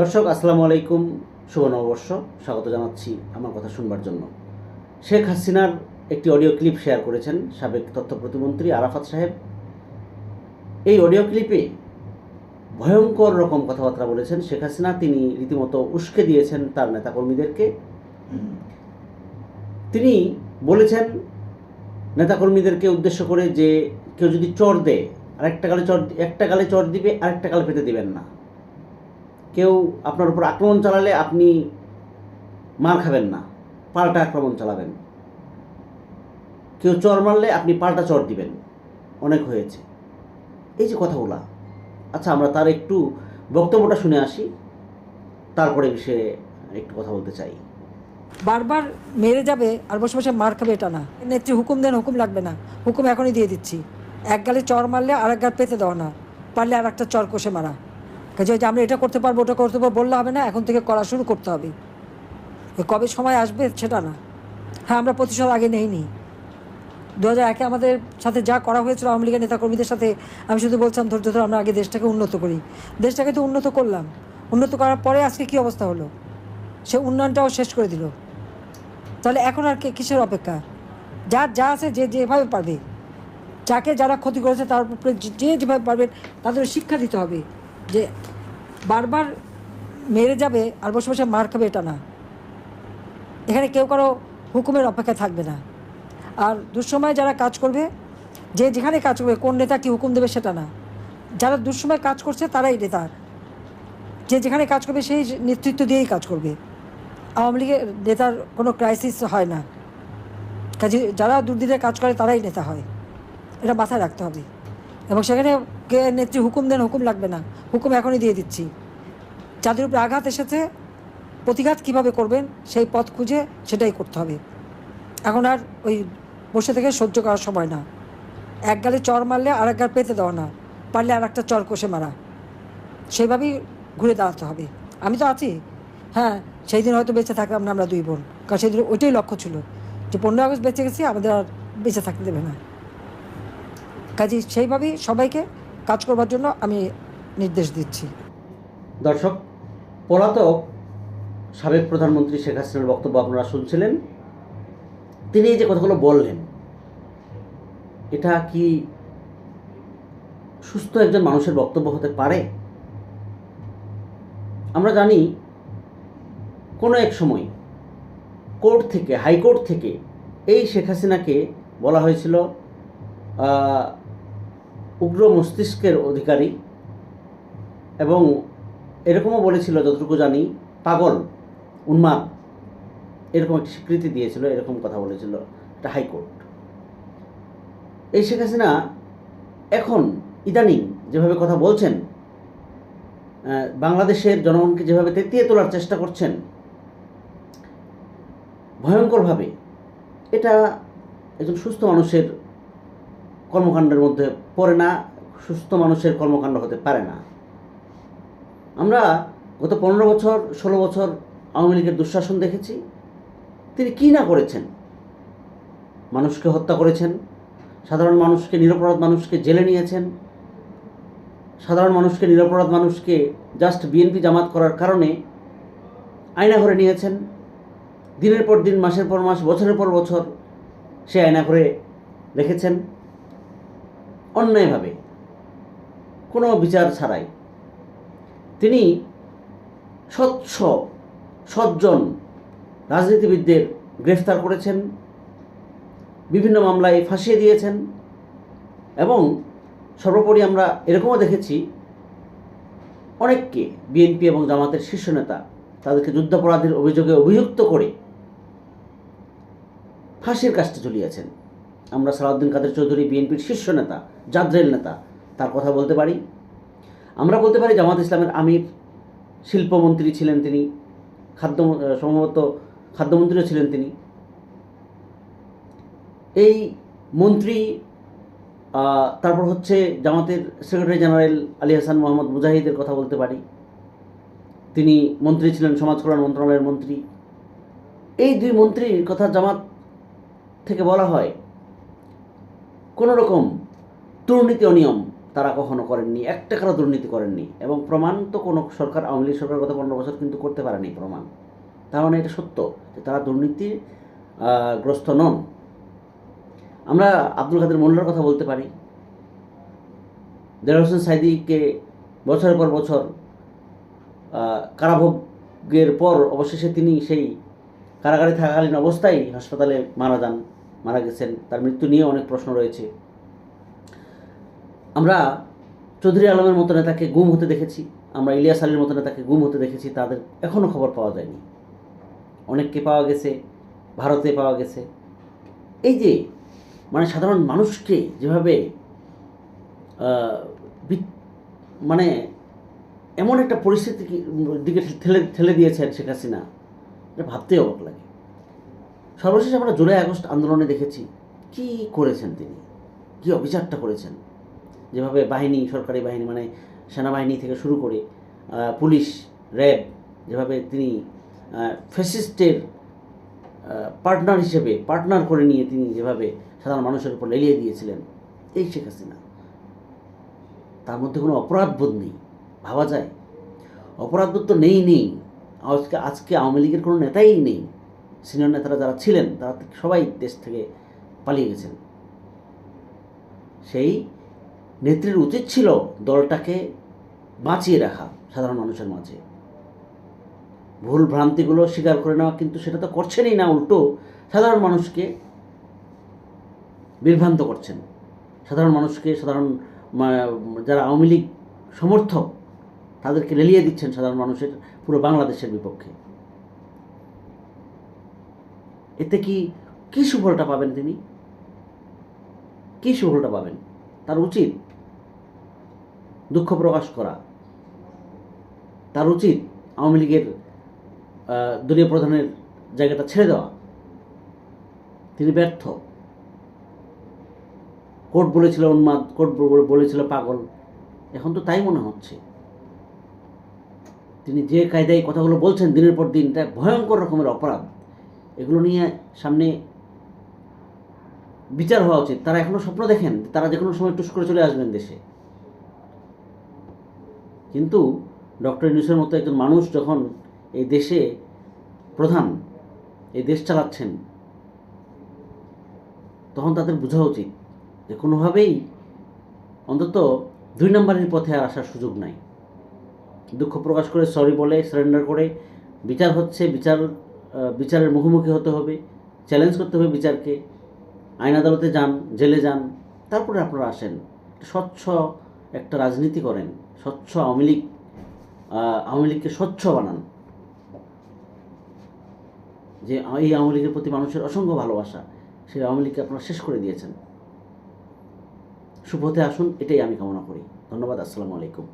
দর্শক, আসসালামু আলাইকুম। শুভ নববর্ষ। স্বাগত জানাচ্ছি আমার কথা শুনবার জন্য। শেখ হাসিনার একটি অডিও ক্লিপ শেয়ার করেছেন সাবেক তথ্য প্রতিমন্ত্রী আরাফাত সাহেব। এই অডিও ক্লিপে ভয়ঙ্কর রকম কথাবার্তা বলেছেন শেখ হাসিনা। তিনি রীতিমতো উস্কে দিয়েছেন তার নেতাকর্মীদেরকে। তিনি বলেছেন, নেতাকর্মীদেরকে উদ্দেশ্য করে যে কেউ যদি চর দেয়, আরেকটা গালে চর একটা গালে চর দিবে, আরেকটা গালে পেতে দিবেন না। কেউ আপনার উপর আক্রমণ চালালে আপনি মার খাবেন না, পাল্টা আক্রমণ চালাবেন। কেউ চর মারলে আপনি পাল্টা চর দিবেন। অনেক হয়েছে। এই যে কথাগুলা আচ্ছা আমরা তার একটু বক্তব্যটা শুনে আসি, তারপরে বিষয়ে একটু কথা বলতে চাই। বারবার মেরে যাবে আর বসে বসে মার খাবে এটা না। নেত্রী হুকুম দেন, হুকুম লাগবে না। হুকুম এখনই দিয়ে দিচ্ছি। এক গালে চর মারলে আর এক গাল পেতে দেওয়া না। পারলে আর একটা চর কষে মারা। কাজে যে আমরা এটা করতে পারব, ওটা করতে পারব, বললে হবে না, এখন থেকে করা শুরু করতে হবে। কবে সময় আসবে সেটা না। হ্যাঁ আমরা প্রতিশোধ আগে নেইনি। দু হাজার একে আমাদের সাথে যা করা হয়েছিল আওয়ামী লীগের নেতাকর্মীদের সাথে, আমি শুধু বলছিলাম ধৈর্য ধরে আমরা আগে দেশটাকে উন্নত করি। দেশটাকে তো উন্নত করলাম। উন্নত করার পরে আজকে কী অবস্থা হলো? সে উন্নয়নটাও শেষ করে দিল। তাহলে এখন আর কে- কিসের অপেক্ষা? যার যা আছে যে যেভাবে পারবে। যাকে যারা ক্ষতি করেছে তার উপরে যে- যে যেভাবে পারবে তাদের শিক্ষা দিতে হবে যে বারবার মেরে যাবে আর বসে বসে মার খাবে এটা না। এখানে কেউ কারও হুকুমের অপেক্ষায় থাকবে না। আর দুঃসময়ে যারা কাজ করবে, যে যেখানে কাজ করবে, কোন নেতা কি হুকুম দেবে সেটা না। যারা দুঃসময় কাজ করছে, তারাই নেতা। যে যেখানে কাজ করবে, সেই নেতৃত্ব দিয়েই কাজ করবে। আওয়ামী লীগের নেতার কোনো ক্রাইসিস হয় না। কাজে যারা দুর্দিনে কাজ করে, তারাই নেতা হয়। এটা মাথায় রাখতে হবে। এবং সেখানে কে নেত্রী হুকুম দেন, হুকুম লাগবে না। হুকুম এখনই দিয়ে দিচ্ছি। যাদের উপরে আঘাত এসেছে, প্রতিঘাত কীভাবে করবেন, সেই পথ খুঁজে সেটাই করতে হবে। এখন আর ওই বসে থেকে সহ্য করার সময় না। এক গালে চর মারলে আর এক গাল পেতে দেওয়া না। পারলে আর একটা চর কষে মারা। সেইভাবেই ঘুরে দাঁড়াতে হবে। আমি তো আছি। হ্যাঁ সেই দিন হয়তো বেঁচে থাকলাম না আমরা দুই বোন। কারণ সেই দিন ওইটাই লক্ষ্য ছিল যে পনেরো আগস্ট বেঁচে গেছি, আমাদের আর বেঁচে থাকতে দেবে না। কাজে সেইভাবেই সবাইকে কাজ করবার জন্য আমি নির্দেশ দিচ্ছি। দর্শক, পলাতক সাবেক প্রধানমন্ত্রী শেখ হাসিনার বক্তব্য আপনারা শুনছিলেন। তিনি যে কথাগুলো বললেন, এটা কি সুস্থ একজন মানুষের বক্তব্য হতে পারে? আমরা জানি কোনো এক সময় কোর্ট থেকে, হাইকোর্ট থেকে এই শেখ হাসিনাকে বলা হয়েছিল উগ্র মস্তিষ্কের অধিকারী এবং এরকমও বলেছিল, যতটুকু জানি, পাগল, উন্মাদ, এরকম একটি স্বীকৃতি দিয়েছিল, এরকম কথা বলেছিল এটা হাইকোর্ট। এই শেখ হাসিনা এখন ইদানিং যেভাবে কথা বলছেন বাংলাদেশের জনগণকে যেভাবে তেতিয়ে তোলার চেষ্টা করছেন, ভয়ঙ্করভাবে, এটা একজন সুস্থ মানুষের কর্মকাণ্ডের মধ্যে পড়ে না, সুস্থ মানুষের কর্মকাণ্ড হতে পারে না। আমরা গত পনেরো বছর, ষোলো বছর আওয়ামী লীগের দুঃশাসন দেখেছি। তিনি কী না করেছেন? মানুষকে হত্যা করেছেন। সাধারণ মানুষকে, নিরপরাধ মানুষকে জেলে নিয়েছেন। সাধারণ মানুষকে, নিরপরাধ মানুষকে জাস্ট বিএনপি জামাত করার কারণে আয়না ঘরে নিয়েছেন। দিনের পর দিন, মাসের পর মাস, বছরের পর বছর সে আয়না ঘরে রেখেছেন। অন্যায়ভাবে, কোনো বিচার ছাড়াই। তিনি স্বচ্ছ, সজ্জন রাজনীতিবিদদের গ্রেফতার করেছেন, বিভিন্ন মামলায় ফাঁসিয়ে দিয়েছেন এবং সর্বোপরি আমরা এরকমও দেখেছি, অনেককে বিএনপি এবং জামাতের শীর্ষ নেতা তাদেরকে যুদ্ধাপরাধের অভিযোগে অভিযুক্ত করে ফাঁসির কাজটা ঝুলিয়েছেন আমরা সালাউদ্দিন কাদের চৌধুরী বিএনপির শীর্ষ নেতা, জাদ্রেল নেতা, তার কথা বলতে পারি। আমরা বলতে পারি জামাত ইসলামের আমির, শিল্পমন্ত্রী ছিলেন তিনি, খাদ্য সম্ভবত খাদ্যমন্ত্রীও ছিলেন তিনি। এই মন্ত্রী তারপর হচ্ছে জামাতের সেক্রেটারি জেনারেল আলী হাসান মোহাম্মদ মুজাহিদের কথা বলতে পারি। তিনি মন্ত্রী ছিলেন, সমাজ কল্যাণ মন্ত্রণালয়ের মন্ত্রী। এই দুই মন্ত্রীর কথা জামাত থেকে বলা হয় কোনো রকম দুর্নীতি অনিয়ম তারা কখনো করেননি এক টাকারও দুর্নীতি করেননি এবং প্রমাণ তো কোনো সরকার, আওয়ামী লীগ সরকার গত পনেরো বছর কিন্তু করতে পারেনি প্রমাণ। তার মানে এটা সত্য যে তারা দুর্নীতি গ্রস্ত নন। আমরা আব্দুল কাদের মোল্লার কথা বলতে পারি। দেলার হোসেন সাইদিকে বছরের পর বছর কারাভোগের পর অবশেষে তিনি সেই কারাগারে থাকাকালীন অবস্থায় হাসপাতালে মারা যান। মারা গেছেন, তার মৃত্যু নিয়ে অনেক প্রশ্ন রয়েছে। আমরা চৌধুরী আলমের মতো নেতাকে গুম হতে দেখেছি, আমরা ইলিয়াস আলীর মতো নেতাকে গুম হতে দেখেছি, তাদের এখনও খবর পাওয়া যায়নি। অনেককে পাওয়া গেছে, ভারতে পাওয়া গেছে। এই যে মানে সাধারণ মানুষকে যেভাবে মানে এমন একটা পরিস্থিতি দিকে ঠেলে ঠেলে দিয়েছেন শেখ হাসিনা, এটা ভাবতেই অবাক লাগে। সর্বশেষ আমরা জুলাই আগস্ট আন্দোলনে দেখেছি, কি করেছেন তিনি? কি অবিচারটা করেছেন? যেভাবে বাহিনী, সরকারি বাহিনী মানে সেনাবাহিনী থেকে শুরু করে পুলিশ, র্যাব, যেভাবে তিনি ফ্যাসিস্টের পার্টনার হিসেবে, পার্টনার করে নিয়ে তিনি যেভাবে সাধারণ মানুষের উপর লেলিয়ে দিয়েছিলেন, এই শেখ হাসিনা। তার মধ্যে কোনো অপরাধবোধ নেই, ভাবা যায়? অপরাধবোধ তো নেই নেই আজকে আজকে আওয়ামী লীগের কোনো নেতাই নেই। সিনিয়র নেতারা যারা ছিলেন, তারা সবাই দেশ থেকে পালিয়ে গেছেন। সেই নেত্রীর উচিত ছিল দলটাকে বাঁচিয়ে রাখা, সাধারণ মানুষের মাঝে। ভুল ভ্রান্তিগুলো স্বীকার করে নেওয়া কিন্তু সেটা তো করছেনই না, উল্টো সাধারণ মানুষকে বিভ্রান্ত করছেন। সাধারণ মানুষকে, সাধারণ যারা আওয়ামী লীগ সমর্থক, তাদেরকে রেলিয়ে দিচ্ছেন সাধারণ মানুষের পুরো বাংলাদেশের বিপক্ষে। এতে কি, কী সুফলটা পাবেন তিনি? কী সুফলটা পাবেন? তার উচিত দুঃখ প্রকাশ করা। তার উচিত আওয়ামী লীগের দলীয় প্রধানের জায়গাটা ছেড়ে দেওয়া। তিনি ব্যর্থ। কোর্ট বলেছিল উন্মাদ, কোর্ট বলেছিল পাগল। এখন তো তাই মনে হচ্ছে। তিনি যে কায়দায় কথাগুলো বলছেন দিনের পর দিন, এটা ভয়ঙ্কর রকমের অপরাধ। এগুলো নিয়ে সামনে বিচার হওয়া উচিত। তারা এখনও স্বপ্ন দেখেন, তারা যে কোনো সময় টুস করে চলে আসবেন দেশে। কিন্তু ডক্টর ইউনুসের মতো একজন মানুষ যখন এই দেশে প্রধান, এই দেশ চালাচ্ছেন, তখন তাদের বোঝা উচিত যে কোনোভাবেই অন্তত দুই নম্বরের পথে আর আসার সুযোগ নাই। দুঃখ প্রকাশ করে সরি বলে সারেন্ডার করে, বিচার হচ্ছে, বিচার বিচারের মুখোমুখি হতে হবে চ্যালেঞ্জ করতে হবে বিচারকে, আইন আদালতে যান, জেলে যান, তারপরে আপনারা আসেন। স্বচ্ছ একটা রাজনীতি করেন, স্বচ্ছ আওয়ামী লীগ আওয়ামী লীগকে স্বচ্ছ বানান। যে এই আওয়ামী লীগের প্রতি মানুষের অসংখ্য ভালোবাসা, সেই আওয়ামী লীগকে আপনারা শেষ করে দিয়েছেন। সুপথে আসুন, এটাই আমি কামনা করি। ধন্যবাদ, আসসালামু আলাইকুম।